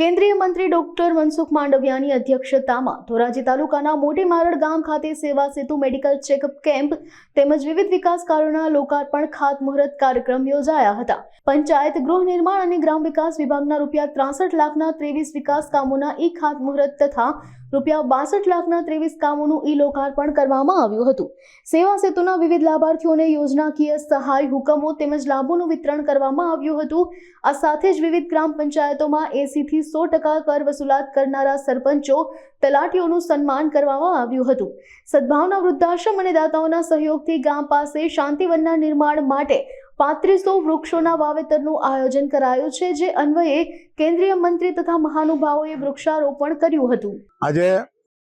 કેન્દ્રીય મંત્રી ડોક્ટર મનસુખ માંડવિયાની અધ્યક્ષતામાં ધોરાજી તાલુકાના મોટી મારડ ગામ ખાતે સેવા સેતુ મેડિકલ ચેકઅપ કેમ્પ તેમજ વિવિધ વિકાસ કાર્યોના લોકાર્પણ ખાતમુહૂર્ત કાર્યક્રમ યોજાયા હતા. પંચાયત ગૃહ નિર્માણ અને ગ્રામ વિકાસ વિભાગના રૂપિયા ત્રાસઠ લાખના ત્રેવીસ વિકાસ કામોના ઈ ખાતમુહૂર્ત તથા રૂપિયા બાસઠ લાખના ત્રેવીસ કામોનું ઈ લોકાર્પણ કરવામાં આવ્યું હતું. સેવા સેતુના વિવિધ લાભાર્થીઓને યોજનાકીય સહાય હુકમો તેમજ લાભોનું વિતરણ કરવામાં આવ્યું હતું. આ સાથે જ વિવિધ ગ્રામ પંચાયતોમાં એસીથી સો ટકા કર વસૂલાત કરનારા સરપંચો તલાટીઓનું સન્માન કરવામાં આવ્યું હતું. સદભાવના વૃદ્ધાશ્રમ અને દાતાઓના સહયોગથી ગામ પાસે શાંતિવનના નિર્માણ માટે પાંત્રીસો વૃક્ષોના વાવેતરનું આયોજન કરાયું છે, જે અન્વયે કેન્દ્રીય મંત્રી તથા મહાનુભાવોએ વૃક્ષારોપણ કર્યું હતું. આજે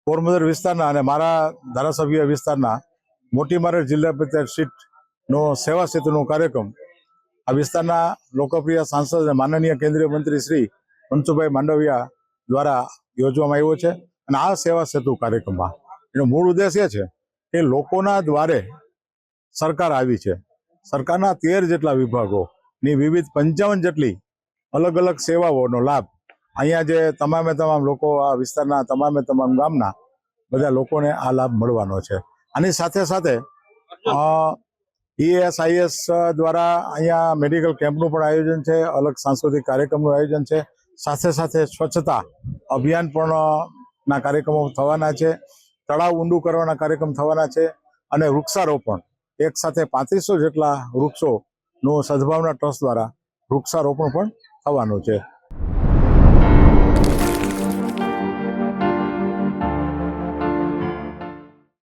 પોરબંદર વિસ્તારના અને મારા ધારાસભ્ય વિસ્તારના મોટી મારડ જિલ્લા પંચાયત સીટનો સેવા સેતુનો કાર્યક્રમ આ વિસ્તારના લોકપ્રિય સાંસદ અને માનનીય કેન્દ્રીય મંત્રી શ્રી મનસુખભાઈ માંડવિયા દ્વારા યોજવામાં આવ્યો છે અને આ સેવા સેતુ કાર્યક્રમમાં. એનો મૂળ ઉદ્દેશ એ છે કે લોકોના દ્વારે સરકાર આવી છે. સરકારના તેર જેટલા વિભાગોની વિવિધ પંચાવન જેટલી અલગ અલગ સેવાઓનો લાભ અહીંયા જે તમામે તમામ લોકો આ વિસ્તારના તમામે તમામ ગામના બધા લોકોને આ લાભ મળવાનો છે. આની સાથે સાથે ઈએસઆઈએસ દ્વારા અહીંયા મેડિકલ કેમ્પનું પણ આયોજન છે, અલગ સાંસ્કૃતિક કાર્યક્રમનું આયોજન છે સાથે સાથે સ્વચ્છતા અભિયાન પણ ના કાર્યક્રમો થવાના છે. તળાવ ઊંડું કરવાના કાર્યક્રમ થવાના છે અને વૃક્ષારોપણ. એક સાથે પાંત્રીસો જેટલા વૃક્ષોનું સદભાવના ટ્રસ્ટ દ્વારા વૃક્ષારોપણ પણ થવાનું છે.